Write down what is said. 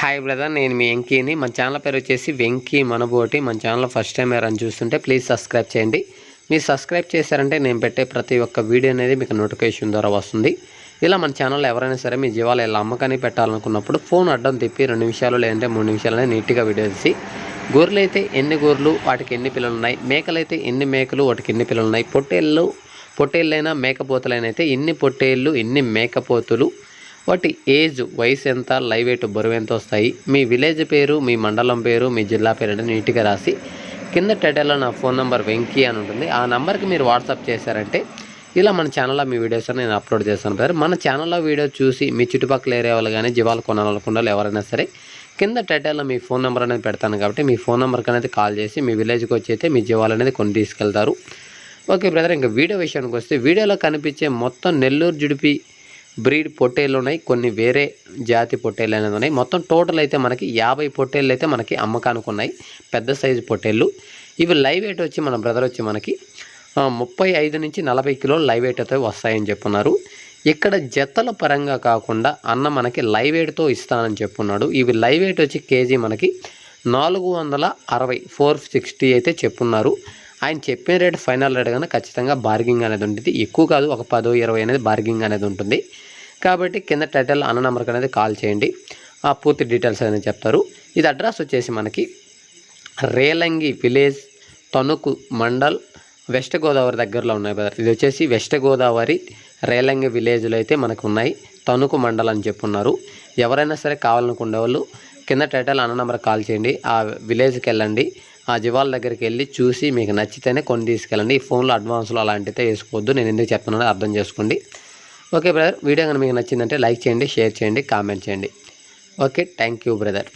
Hi brother నేను మీ వెంకీని. మన channel పేరు వచ్చేసి వెంకీ మనబోటి. మన ఛానల్ ఫస్ట్ టైం ఎవరైనా చూస్తుంటే ప్లీజ్ సబ్స్క్రైబ్ చేయండి. మీరు సబ్స్క్రైబ్ చేశారంటే నేను పెట్టే ప్రతి ఒక్క వీడియో అనేది మీకు నోటిఫికేషన్ ద్వారా వస్తుంది. ఇలా మన ఛానల్లో ఎవరైనా సరే మీ జీవాలు ఇలా అమ్మకానికి పెట్టాలనుకున్నప్పుడు ఫోన్ అడ్డం తిప్పి రెండు నిమిషాలు లేదంటే మూడు నిమిషాలనే నీట్గా వీడియో తీసి. గొర్రెలు అయితే ఎన్ని గొర్రెలు వాటికి ఎన్ని పిల్లలు ఉన్నాయి మేకలు అయితే ఎన్ని మేకలు వాటికి ఎన్ని పిల్లలు ఉన్నాయి పొట్టేళ్ళు పొట్టేళ్ళైనా మేకపోతలైనా అయితే ఎన్ని పొట్టేళ్ళు ఎన్ని మేకపోతులు వాటి ఏజ్ వయసు ఎంత లైవ్ వెయిట్ బరువు ఎంత వస్తాయి మీ విలేజ్ పేరు మీ మండలం పేరు మీ జిల్లా పేరు అంటే నీట్గా రాసి కింద టైటిల్లో నా ఫోన్ నెంబర్ వెంకీ అని ఉంటుంది. ఆ నెంబర్కి మీరు వాట్సాప్ చేశారంటే ఇలా మన ఛానల్లో మీ వీడియోస్ నేను అప్లోడ్ చేస్తాను సార్ మన ఛానల్లో వీడియో చూసి మీ చుట్టుపక్కల ఏరియా వాళ్ళు కానీ జీవాలు కొనాలనుకున్న ఎవరైనా సరే కింద టైటిల్లో మీ ఫోన్ నెంబర్ అనేది పెడతాను కాబట్టి మీ ఫోన్ నెంబర్కి అనేది కాల్ చేసి మీ విలేజ్కి వచ్చి అయితే మీ జీవాలు అనేది కొన్ని తీసుకెళ్తారు. ఓకే బ్రదర్ ఇంకా వీడియో విషయానికి వస్తే వీడియోలో కనిపించే మొత్తం నెల్లూరు జుడిపి బ్రీడ్ పొట్టేళ్ళు ఉన్నాయి కొన్ని వేరే జాతి పొట్టేళ్ళు అనేది ఉన్నాయి. మొత్తం టోటల్ అయితే మనకి యాభై పొట్టేళ్ళు అయితే మనకి అమ్మకానికి ఉన్నాయి. పెద్ద సైజు పొట్టేళ్ళు. ఇవి లైవ్ వెయిట్ వచ్చి మన బ్రదర్ వచ్చి మనకి ముప్పై ఐదు నుంచి నలభై కిలోలు లైవ్ వెయిట్ అయితే వస్తాయని చెప్పున్నారు. ఇక్కడ జతల పరంగా కాకుండా అన్న మనకి లైవ్ వెయిట్తో ఇస్తానని చెప్పున్నాడు. ఇవి లైవ్ వెయిట్ వచ్చి కేజీ మనకి నాలుగు వందల అరవై ఫోర్ సిక్స్టీ అయితే చెప్పున్నారు. ఆయన చెప్పిన రేట్ ఫైనల్ రేట్ కన్నా ఖచ్చితంగా బార్గింగ్ అనేది ఉంటుంది. ఎక్కువ కాదు ఒక పదో ఇరవై అనేది బార్గింగ్ అనేది ఉంటుంది. కాబట్టి కింద టైటిల్ అన్న నెంబర్కి అనేది కాల్ చేయండి. ఆ పూర్తి డీటెయిల్స్ అనేది చెప్తారు. ఇది అడ్రస్ వచ్చేసి మనకి రేలంగి విలేజ్ తణుకు మండల్ వెస్ట్ గోదావరి దగ్గరలో ఉన్నాయి బ్రదర్ ఇది వచ్చేసి వెస్ట్ గోదావరి రేలంగి విలేజ్లో అయితే మనకు ఉన్నాయి. తణుకు మండల్ అని చెప్పున్నారు. ఎవరైనా సరే కావాలనుకునే వాళ్ళు కింద టైటిల్ అన్న నెంబర్ కాల్ చేయండి. ఆ విలేజ్కి వెళ్ళండి. ఆ జీవాల దగ్గరికి వెళ్ళి చూసి మీకు నచ్చితేనే కొన్ని తీసుకెళ్ళండి. ఈ ఫోన్లో అడ్వాన్స్లో అలాంటితే వేసుకోవద్దు. నేను ఎందుకు చెప్తున్నానో అర్థం చేసుకోండి. ఓకే బ్రదర్ వీడియో కనుక మీకు నచ్చిందంటే లైక్ చేయండి షేర్ చేయండి కామెంట్ చేయండి. Okay thank you brother